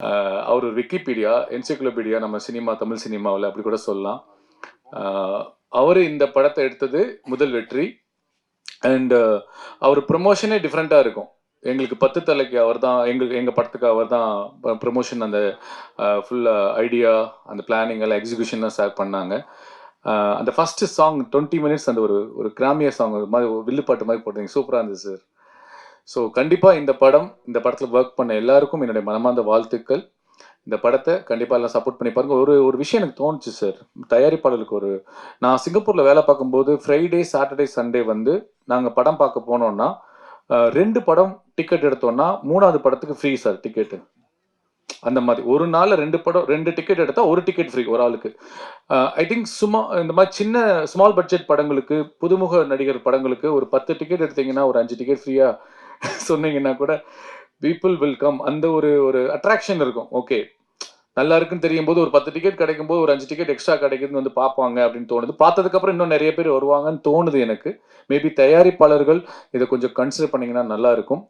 அவர் ஒரு Wikipedia encyclopedia நம்ம cinema Tamil சினிமாவில் அப்படி கூட சொல்லலாம். அவர் இந்த படத்தை எடுத்தது முதல் வெற்றி. அண்ட் அவர் ப்ரொமோஷனே டிஃப்ரெண்ட்டாக இருக்கும். எங்களுக்கு பத்து தலைக்கு அவர் தான் எங்களுக்கு எங்கள் படத்துக்கு அவர் தான் ப்ரொமோஷன் அந்த ஃபுல்லாக ஐடியா அந்த பிளானிங் எல்லாம் எக்ஸிகியூஷன் தான் ஸ்டார்ட் பண்ணாங்க. அந்த ஃபஸ்ட்டு சாங் டுவெண்ட்டி மினிட்ஸ் அந்த ஒரு ஒரு கிராமிய சாங் மாதிரி ஒரு வில்லுப்பாட்டு மாதிரி போட்டீங்க சூப்பராக இருந்துச்சு சார் ஸோ கண்டிப்பாக இந்த படம் இந்த படத்தில் ஒர்க் பண்ண எல்லாருக்கும் என்னுடைய மனமார்ந்த வாழ்த்துக்கள். இந்த படத்தை கண்டிப்பாக எல்லாம் சப்போர்ட் பண்ணி பாருங்கள் ஒரு ஒரு விஷயம் எனக்கு தோணுச்சு சார் தயாரிப்பாளருக்கு ஒரு நான் சிங்கப்பூரில் வேலை பார்க்கும்போது ஃப்ரைடே சாட்டர்டே சண்டே வந்து நாங்கள் படம் பார்க்க போனோம்னா ரெண்டு படம் டிக்கெட் எடுத்தோம்னா மூணாவது படத்துக்கு ஃப்ரீ சார் டிக்கெட்டு அந்த மாதிரி. ஒரு நாளில் ரெண்டு படம் ரெண்டு டிக்கெட் எடுத்தால் ஒரு டிக்கெட் ஃப்ரீ ஒரு ஆளுக்கு. ஐ திங்க் சும்மா இந்த மாதிரி சின்ன ஸ்மால் பட்ஜெட் படங்களுக்கு புதுமுக நடிகர் படங்களுக்கு ஒரு பத்து டிக்கெட் எடுத்தீங்கன்னா ஒரு அஞ்சு டிக்கெட் ஃப்ரீயாக சொன்னீங்கன்னா கூட பீப்புள் வில் கம் அந்த ஒரு ஒரு அட்ராக்ஷன் இருக்கும். ஓகே நல்லா இருக்குன்னு தெரியும் போது ஒரு பத்து டிக்கெட் கிடைக்கும் போது ஒரு அஞ்சு டிக்கெட் எக்ஸ்ட்ரா கிடைக்குதுன்னு வந்து பார்ப்பாங்க அப்படின்னு தோணுது. பார்த்ததுக்கப்புறம் இன்னும் நிறைய பேர் வருவாங்கன்னு தோணுது எனக்கு. மேபி தயாரிப்பாளர்கள் இதை கொஞ்சம் கன்சிடர் பண்ணீங்கன்னா நல்லா இருக்கும்.